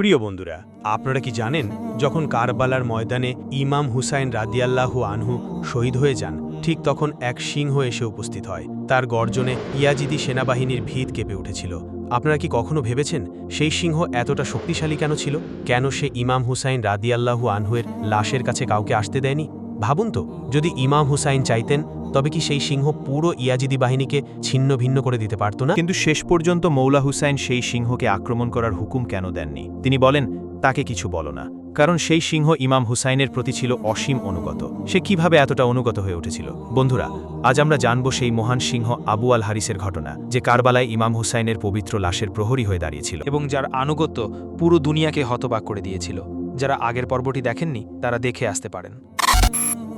প্রিয় বন্ধুরা, আপনারা কি জানেন, যখন কারবালার ময়দানে ইমাম হুসাইন রাদিয়াল্লাহ আনহু শহীদ হয়ে যান, ঠিক তখন এক সিংহ এসে উপস্থিত হয়। তার গর্জনে ইয়াজিদি সেনাবাহিনীর ভিত কেঁপে উঠেছিল। আপনারা কি কখনো ভেবেছেন, সেই সিংহ এতটা শক্তিশালী কেন ছিল? কেন সে ইমাম হুসাইন রাদিয়াল্লাহু আনহুয়ের লাশের কাছে কাউকে আসতে দেয়নি? ভাবুন তো যদি ইমাম হুসাইন চাইতেন তবে কি সেই সিংহ পুরো ইয়াজিদি বাহিনীকে ছিন্ন ভিন্ন করে দিতে পারত না? কিন্তু শেষ পর্যন্ত মৌলা হুসাইন সেই সিংহকে আক্রমণ করার হুকুম কেন দেননি? তিনি বলেন তাকে কিছু বলো না কারণ সেই সিংহ ইমাম হুসাইনের প্রতি ছিল অসীম অনুগত। সে কীভাবে এতটা অনুগত হয়ে উঠেছিল? বন্ধুরা আজ আমরা জানব সেই মহান সিংহ আবু আল হারিসের ঘটনা যে কারবালায় ইমাম হুসাইনের পবিত্র লাশের প্রহরী হয়ে দাঁড়িয়েছিল। এবং যার আনুগত্য পুরো দুনিয়াকে হতবাক করে দিয়েছিল। যারা আগের পর্বটি দেখেননি তারা দেখে আসতে পারেন।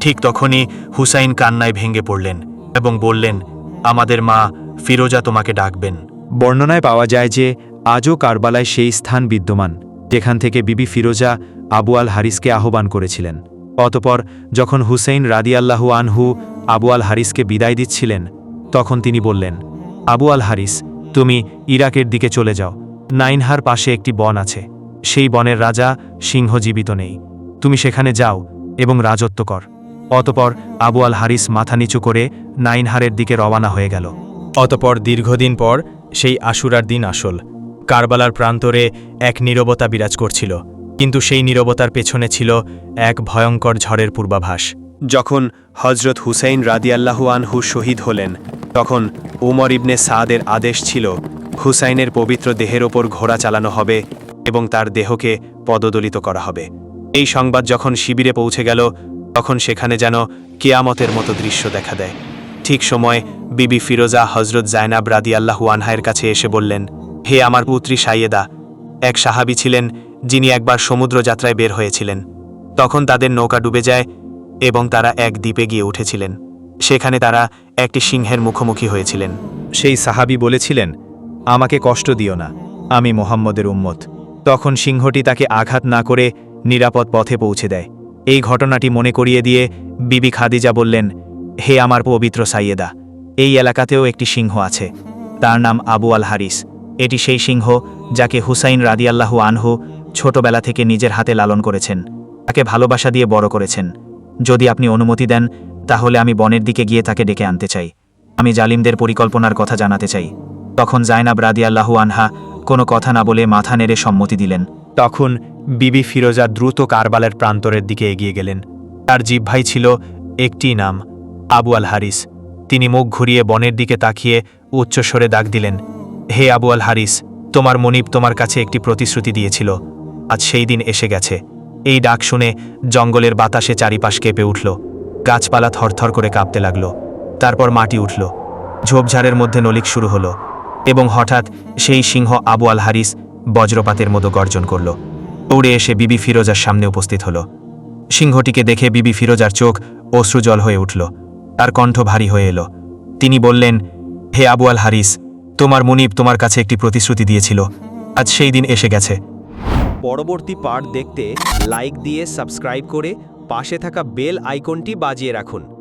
ঠিক তখনই হুসাইন কান্নায় ভেঙে পড়লেন এবং বললেন, আমাদের মা ফিরোজা তোমাকে ডাকবেন। বর্ণনায় পাওয়া যায় যে, আজও কারবালায় সেই স্থান বিদ্যমান, যেখান থেকে বিবি ফিরোজা আবু আল হারিসকে আহ্বান করেছিলেন। অতপর যখন হুসেইন রাদিয়াল্লাহু আনহু আবু আল হারিসকে বিদায় দিচ্ছিলেন, তখন তিনি বললেন, আবু আল হারিস তুমি ইরাকের দিকে চলে যাও। নাইনহার পাশে একটি বন আছে। সেই বনের রাজা সিংহ জীবিত নেই। তুমি সেখানে যাও এবং রাজত্ব কর। অতপর আবু আল হারিস মাথা নিচু করে নাইনহারের দিকে রওয়ানা হয়ে গেল। অতপর দীর্ঘদিন পর সেই আশুরার দিন আসল। কারবালার প্রান্তরে এক নীরবতা বিরাজ করছিল কিন্তু সেই নীরবতার পেছনে ছিল এক ভয়ঙ্কর ঝড়ের পূর্বাভাস। যখন হজরত হুসাইন রাদিয়াল্লাহু আনহু শহীদ হলেন তখন উমর ইবনে সাদের আদেশ ছিল হুসাইনের পবিত্র দেহের ওপর ঘোড়া চালানো হবে এবং তার দেহকে পদদলিত করা হবে। এই সংবাদ যখন শিবিরে পৌঁছে গেল তখন সেখানে যেন কেয়ামতের মতো দৃশ্য দেখা দেয়। ঠিক সময় বিবি ফিরোজা হজরত জায়নাব রাদিয়াল্লাহু আনহায়ের কাছে এসে বললেন, হে আমার পুত্রী সাইয়েদা। এক সাহাবী ছিলেন, যিনি একবার সমুদ্র যাত্রায় বের হয়েছিলেন। তখন তাদের নৌকা ডুবে যায় এবং তারা এক দ্বীপে গিয়ে উঠেছিলেন। সেখানে তারা একটি সিংহের মুখোমুখি হয়েছিলেন। সেই সাহাবি বলেছিলেন, আমাকে কষ্ট দিও না, আমি মোহাম্মদের উম্মত। তখন সিংহটি তাকে আঘাত না করে নিরাপদ পথে পৌঁছে দেয়। এই ঘটনাটি মনে করিয়ে দিয়ে বিবি খাদিজা বললেন, হে আমার পবিত্র সাইয়েদা, এই এলাকাতেও একটি সিংহ আছে। তার নাম আবু আল হারিস এটি সেই সিংহ যাকে হুসাইন রাদিয়াল্লাহু আনহু ছোটবেলা থেকে নিজের হাতে লালন করেছেন। তাকে ভালোবাসা দিয়ে বড় করেছেন। যদি আপনি অনুমতি দেন, তাহলে আমি বনের দিকে গিয়ে তাকে ডেকে আনতে চাই। আমি জালিমদের পরিকল্পনার কথা জানাতে চাই। তখন জাইনাব রাদিয়াল্লাহু আনহা কোনো কথা না বলে মাথা নেড়ে সম্মতি দিলেন। তখন বিবি ফিরোজা দ্রুত কারবালের প্রান্তরের দিকে এগিয়ে গেলেন। তার জিহ্বাই ছিল একটি নাম, আবু আল হারিস তিনি মুখ ঘুরিয়ে বনের দিকে তাকিয়ে উচ্চস্বরে ডাক দিলেন, হে আবু আল হারিস তোমার মনিব তোমার কাছে একটি প্রতিশ্রুতি দিয়েছিল। আজ সেই দিন এসে গেছে। এই ডাক শুনে জঙ্গলের বাতাসে চারিপাশ কেঁপে উঠল। গাছপালা থরথর করে কাঁপতে লাগল। তারপর মাটি উঠল। ঝোপঝাড়ের মধ্যে নলিক শুরু হলো এবং হঠাৎ সেই সিংহ আবু আল হারিস বজ্রপাতের মতো গর্জন করল। দৌড়ে এসে বিবি ফিরোজার সামনে উপস্থিত হল। সিংহটিকে দেখে বিবি ফিরোজার চোখ অশ্রুজল হয়ে উঠল। তার কণ্ঠ ভারী হয়ে এলো। তিনি বললেন, হে আবু আল হারিস তোমার মুনিব তোমার কাছে একটি প্রতিশ্রুতি দিয়েছিল। আজ সেই দিন এসে গেছে। পরবর্তী পার্ট দেখতে লাইক দিয়ে সাবস্ক্রাইব করে পাশে থাকা বেল আইকনটি বাজিয়ে রাখুন।